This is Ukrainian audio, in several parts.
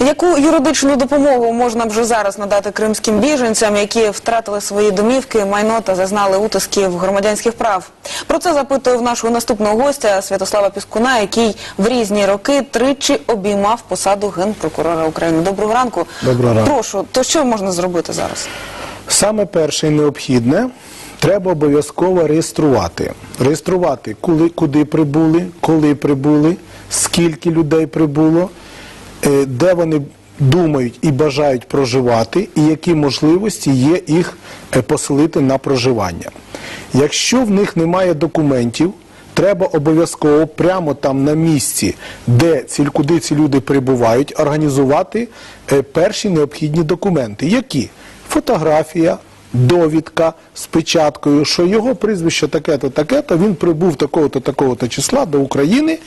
Яку юридичну допомогу можна вже зараз надати кримським біженцям, які втратили свої домівки, майно та зазнали утисків громадянських прав? Про це запитую в нашого наступного гостя Святослава Піскуна, який в різні роки тричі обіймав посаду генпрокурора України. Доброго ранку. Доброго ранку. Прошу, то що можна зробити зараз? Саме перше і необхідне треба обов'язково реєструвати. Реєструвати, коли, куди прибули, коли прибули, скільки людей прибуло, де вони думають і бажають проживати, і які можливості є їх е, поселити на проживання. Якщо в них немає документів, Треба обов'язково прямо там на місці, де ці, куди ці люди прибувають, організувати е, перші необхідні документи. Які? Фотографія, довідка з печаткою, що його прізвище таке-то, таке-то, він прибув такого-то, такого-то числа до України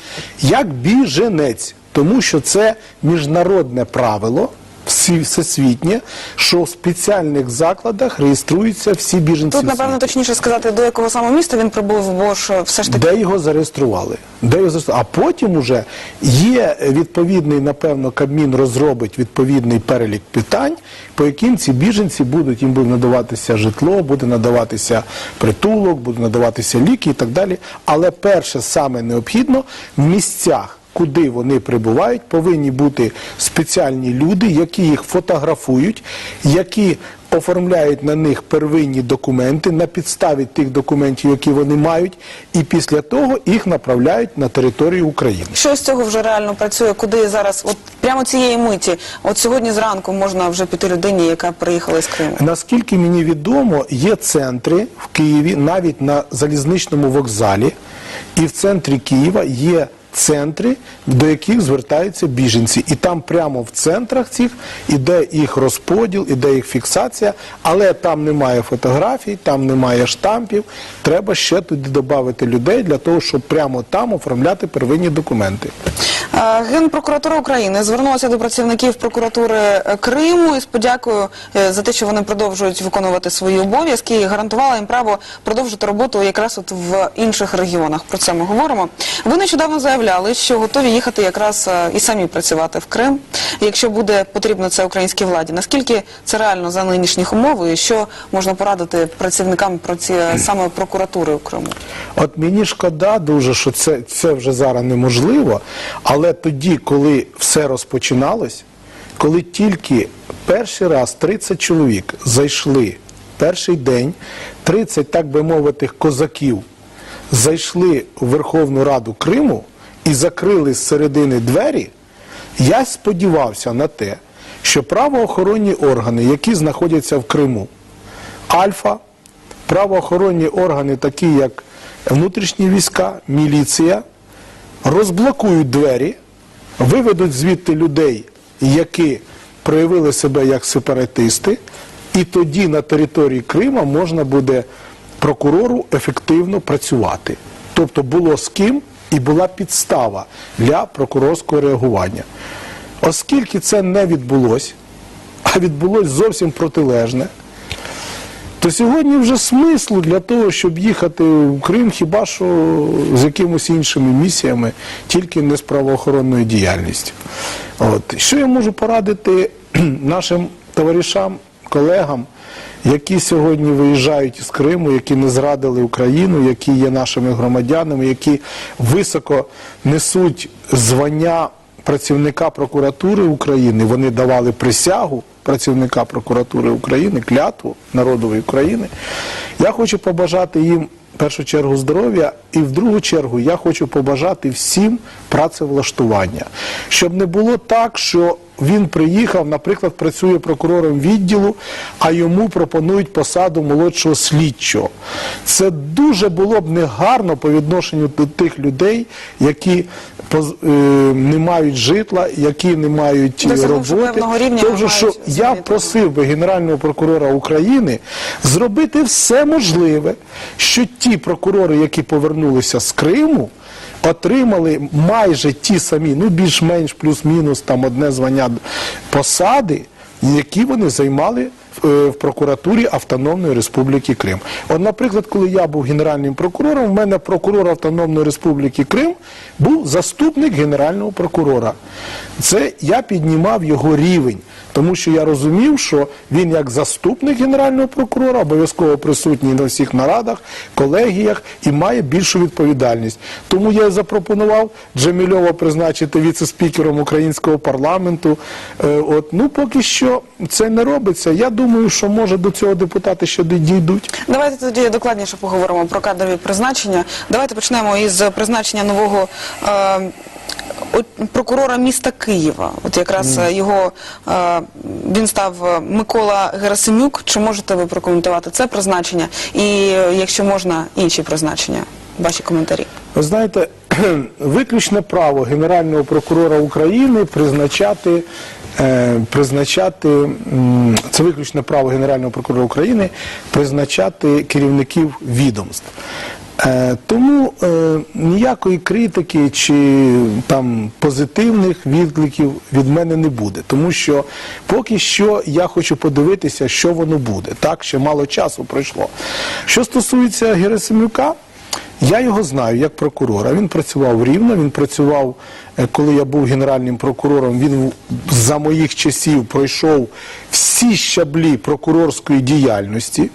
як біженець. Тому що це міжнародне правило всесвітнє, що в спеціальних закладах реєструються всі біженці. Тут, напевно, точніше сказати, до якого саме міста він прибув, бо ж все ж таки Де його зареєстрували? Де його зареєстрували? А потім уже є відповідний, напевно, Кабмін розробить відповідний перелік питань, по яким ці біженці будуть, їм буде надаватися житло, буде надаватися притулок, буде надаватися ліки і так далі. Але перше саме необхідно в місцях. Куди вони прибувають, повинні бути спеціальні люди, які їх фотографують, які оформляють на них первинні документи на підставі тих документів, які вони мають, і після того їх направляють на територію України. Що з цього вже реально працює? Куди зараз, от прямо цієї миті, от сьогодні зранку можна вже піти людині, яка приїхала з Криму? Наскільки мені відомо, є центри в Києві, навіть на залізничному вокзалі, і в центрі Києва є центри, до яких звертаються біженці. І там прямо в центрах цих іде їх розподіл, іде їх фіксація, але там немає фотографій, там немає штампів. Треба ще туди додати людей для того, щоб прямо там оформляти первинні документи. Е, Генпрокуратура України звернулася до працівників прокуратури е, Криму із подякою е, за те, що вони продовжують виконувати свої обов'язки і гарантувала їм право продовжити роботу якраз от в інших регіонах. Про це ми говоримо. Ви нещодавно заявляли, що готові їхати якраз е, і самі працювати в Крим, якщо буде потрібно це українській владі. Наскільки це реально за нинішніх умов і що можна порадити працівникам праці саме прокуратури у Криму? От мені шкода дуже, що це, це вже зараз неможливо, але тоді, коли все розпочиналось, коли тільки перший раз 30 чоловік зайшли перший день, 30, так би мовити, козаків зайшли в Верховну Раду Криму і закрили з середини двері, я сподівався на те, що правоохоронні органи, які знаходяться в Криму, Альфа, правоохоронні органи, такі як внутрішні війська, міліція, розблокують двері, виведуть звідти людей, які проявили себе як сепаратисти, і тоді на території Крима можна буде прокурору ефективно працювати. Тобто було з ким і була підстава для прокурорського реагування. Оскільки це не відбулося, а відбулось зовсім протилежне, то сьогодні вже смислу для того, щоб їхати в Крим, хіба що з якимось іншими місіями, тільки не з правоохоронною діяльністю. От. Що я можу порадити нашим товаришам, колегам, які сьогодні виїжджають із Криму, які не зрадили Україну, які є нашими громадянами, які високо несуть звання працівника прокуратури України, вони давали присягу працівника прокуратури України, клятву народової України. Я хочу побажати їм в першу чергу здоров'я, і в другу чергу я хочу побажати всім працевлаштування, щоб не було так, що він приїхав, наприклад, працює прокурором відділу, а йому пропонують посаду молодшого слідчого. Це дуже було б негарно по відношенню до тих людей, які е, не мають житла, які не мають е, роботи. Тобто, що я просив би Генерального прокурора України зробити все можливе, що ті прокурори, які повернулися з Криму, отримали майже ті самі, ну більш-менш плюс-мінус там одне звання посади, які вони займали в, е, прокуратурі Автономної Республіки Крим. От, наприклад, коли я був генеральним прокурором, в мене прокурор Автономної Республіки Крим був заступник генерального прокурора. Це я піднімав його рівень, тому що я розумів, що він як заступник генерального прокурора обов'язково присутній на всіх нарадах, колегіях і має більшу відповідальність. Тому я запропонував Джемільова призначити віце-спікером українського парламенту. Е, От ну поки що це не робиться. Я думаю, що може до цього депутати ще дійдуть. Давайте тоді докладніше поговоримо про кадрові призначення. Давайте почнемо із призначення нового е, прокурора міста Києва. От якраз е, його е, він став е, Микола Герасимюк. Чи можете ви прокоментувати це призначення? І якщо можна, інші призначення? Ваші коментарі. Ви знаєте, виключне право Генерального прокурора України призначати, призначати це виключне право Генерального прокурора України призначати керівників відомств. Е, тому е, ніякої критики чи там позитивних відкликів від мене не буде, тому що поки що я хочу подивитися, що воно буде. Так, ще мало часу пройшло. Що стосується Герасимюка, я його знаю як прокурора. Він працював рівно. Він працював, е, коли я був генеральним прокурором. Він за моїх часів пройшов всі щаблі прокурорської діяльності,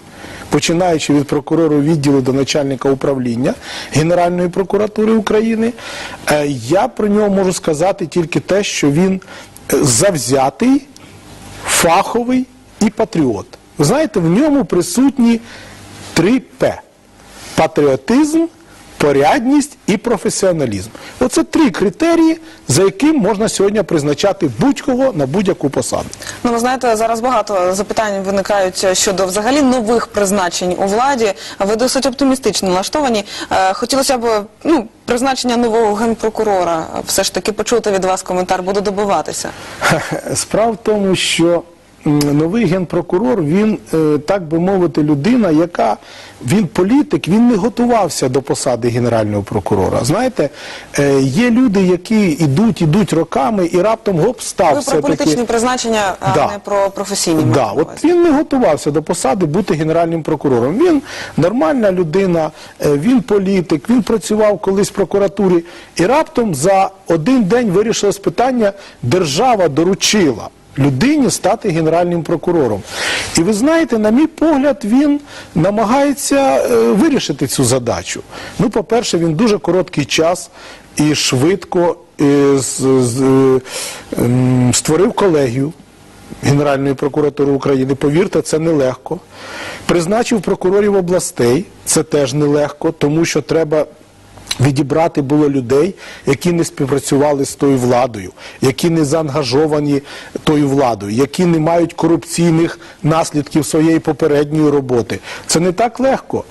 починаючи від прокурора відділу до начальника управління Генеральної прокуратури України. Е, Я про нього можу сказати тільки те, що він е, завзятий, фаховий і патріот. Ви знаєте, в ньому присутні три П патріотизм, порядність і професіоналізм. Оце три критерії, за яким можна сьогодні призначати будь-кого на будь-яку посаду. Ну, ви знаєте, зараз багато запитань виникають щодо взагалі нових призначень у владі. Ви досить оптимістично налаштовані. Е, Хотілося б ну, призначення нового генпрокурора все ж таки почути від вас коментар, буду добиватися. Справа в тому, що новий генпрокурор, він, е, так би мовити, людина, яка він політик, він не готувався до посади генерального прокурора. Знаєте, е, є люди, які йдуть, ідуть роками і раптом гоп став Ви про все-таки. призначення, а Да. не про професійні. Да, от він не готувався до посади бути генеральним прокурором. Він нормальна людина, е, він політик, він працював колись в прокуратурі, і раптом за один день вирішилось питання, держава доручила людині стати генеральним прокурором. І ви знаєте, на мій погляд, він намагається е, вирішити цю задачу. Ну, по-перше, він дуже короткий час і швидко е, е, створив колегію. Генеральної прокуратури України. Повірте, це нелегко. Призначив прокурорів областей, це теж нелегко, тому що треба. Відібрати було людей, які не співпрацювали з тою владою, які не заангажовані тою владою, які не мають корупційних наслідків своєї попередньої роботи. Це не так легко.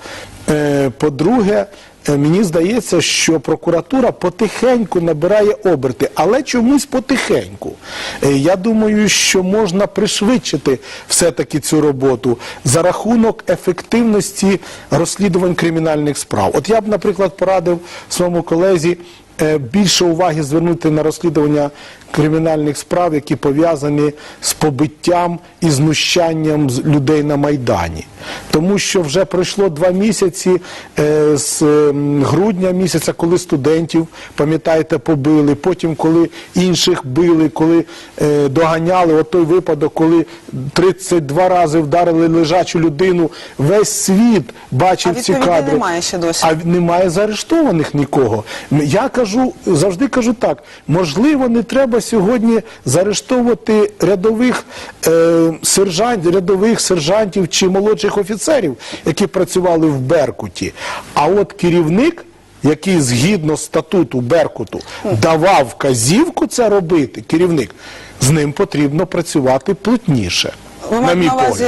Е, По-друге, Мені здається, що прокуратура потихеньку набирає оберти, але чомусь потихеньку. Е, Я думаю, що можна пришвидшити все-таки цю роботу за рахунок ефективності розслідувань кримінальних справ. От я б, наприклад, порадив своєму колезі е, більше уваги звернути на розслідування кримінальних справ, які пов'язані з побиттям і знущанням людей на Майдані. Тому що вже пройшло два місяці е, з грудня місяця, коли студентів, пам'ятаєте, побили, потім коли інших били, коли е, доганяли, от той випадок, коли 32 рази вдарили лежачу людину, весь світ бачив А ці кадри. немає ще досі. А немає заарештованих нікого. Я кажу, завжди кажу так: можливо, не треба сьогодні заарештовувати рядових е, сержантів, рядових сержантів чи молодших офіцерів, які працювали в Беркуті. А от керівник. Який згідно статуту Беркуту давав вказівку це робити, керівник, з ним потрібно працювати плотніше. Ви маєте на увазі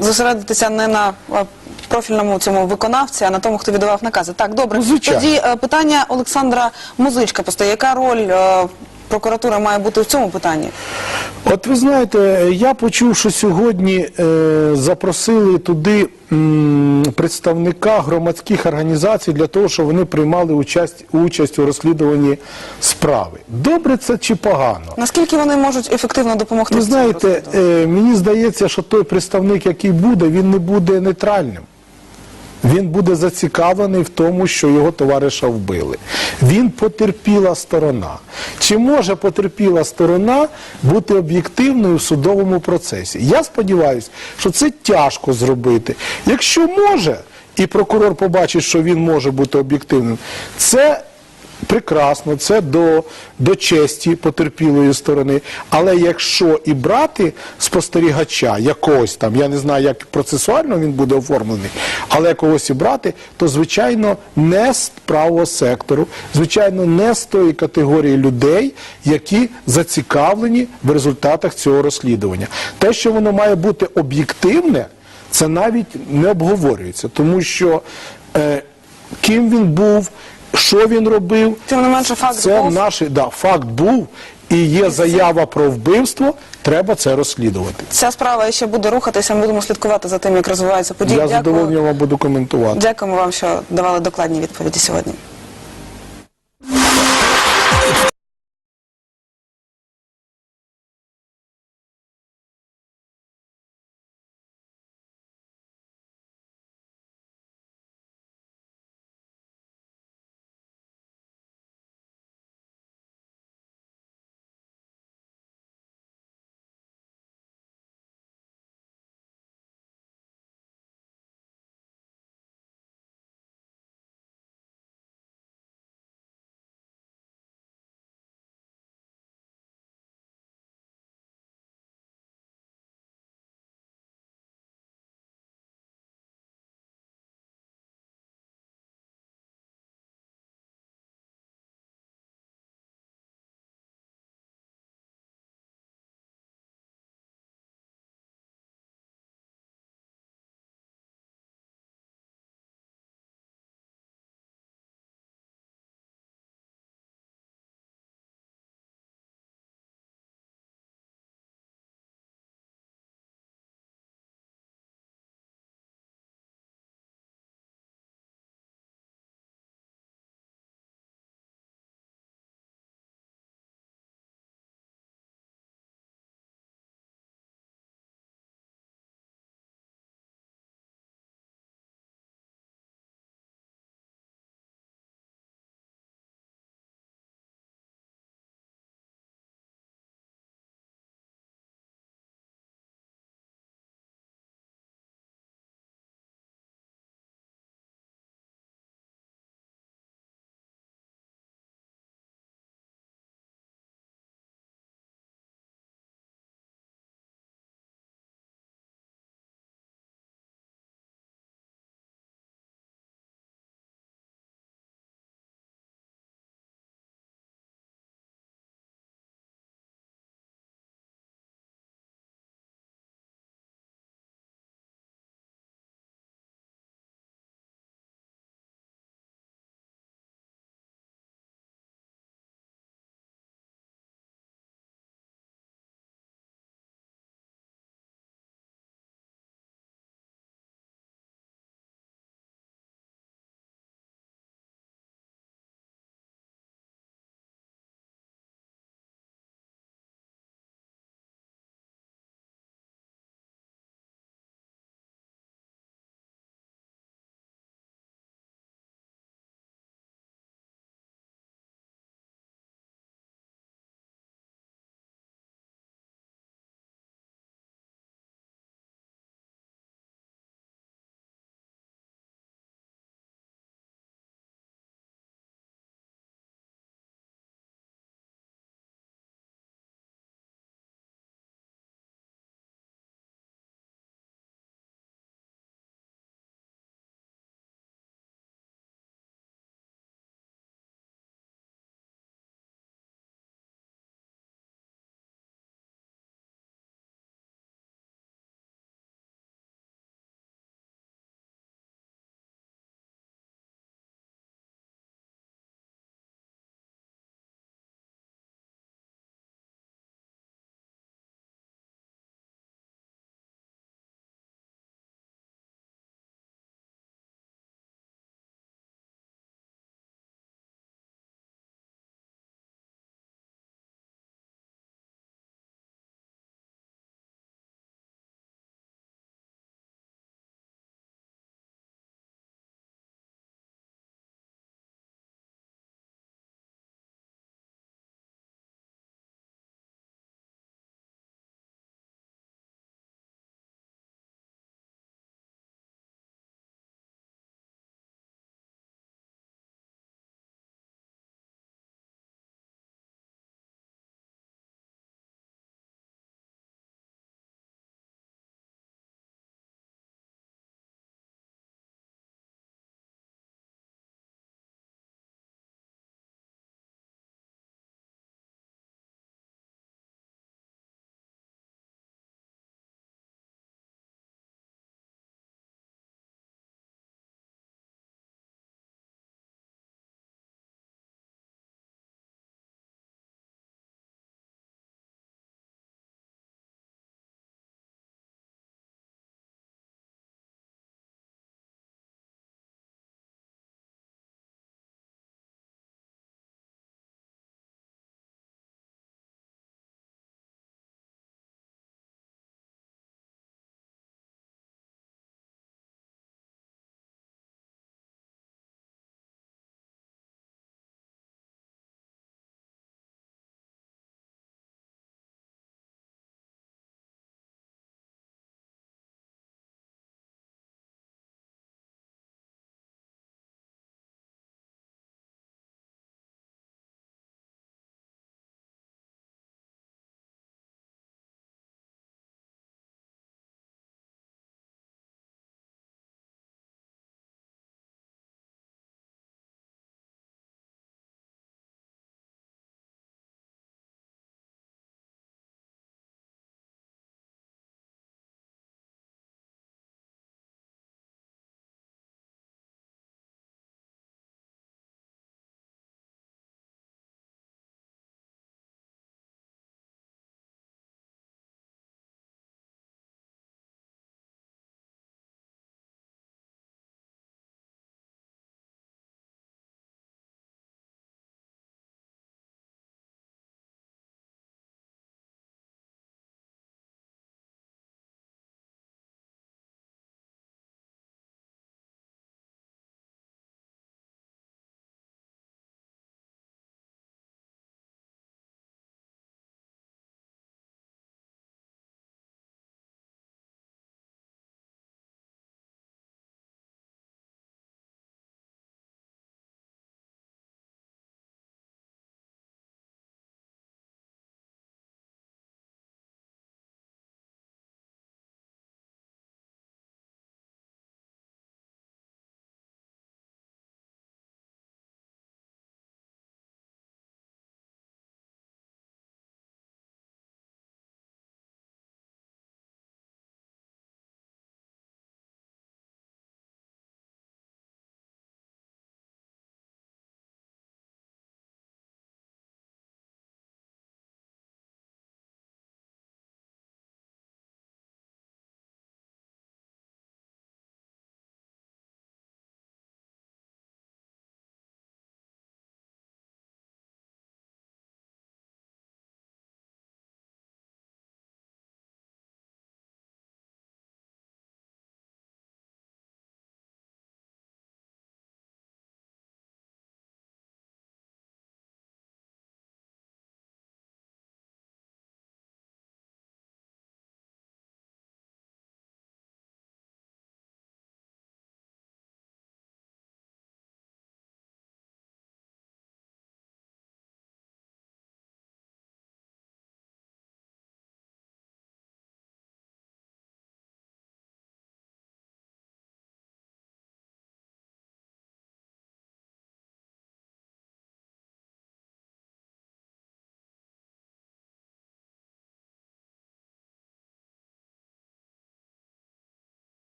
зосередитися не на профільному цьому виконавці, а на тому, хто віддавав накази. Так, добре. Ну, звичайно. Тоді е, питання Олександра Музичка постає. Яка роль е, прокуратури має бути в цьому питанні? От ви знаєте, я почув, що сьогодні е, запросили туди м, представника громадських організацій для того, щоб вони приймали участь, участь у розслідуванні справи. Добре це чи погано? Наскільки вони можуть ефективно допомогти? Ви в цьому знаєте, розслідуванні? е, мені здається, що той представник, який буде, він не буде нейтральним. Він буде зацікавлений в тому, що його товариша вбили. Він потерпіла сторона. Чи може потерпіла сторона бути об'єктивною в судовому процесі? Я сподіваюся, що це тяжко зробити. Якщо може, і прокурор побачить, що він може бути об'єктивним, це прекрасно, це до, до честі потерпілої сторони. Але якщо і брати спостерігача якогось там, я не знаю, як процесуально він буде оформлений, але когось і брати, то звичайно не з правого сектору, звичайно, не з тої категорії людей, які зацікавлені в результатах цього розслідування. Те, що воно має бути об'єктивне, це навіть не обговорюється, тому що е, ким він був, що він робив, Тим не менше, факт це був. наш да, факт був, і є заява про вбивство, треба це розслідувати. Ця справа ще буде рухатися. Ми будемо слідкувати за тим, як розвиваються події. Я задоволення задоволенням вам буду коментувати. Дякуємо вам, що давали докладні відповіді сьогодні.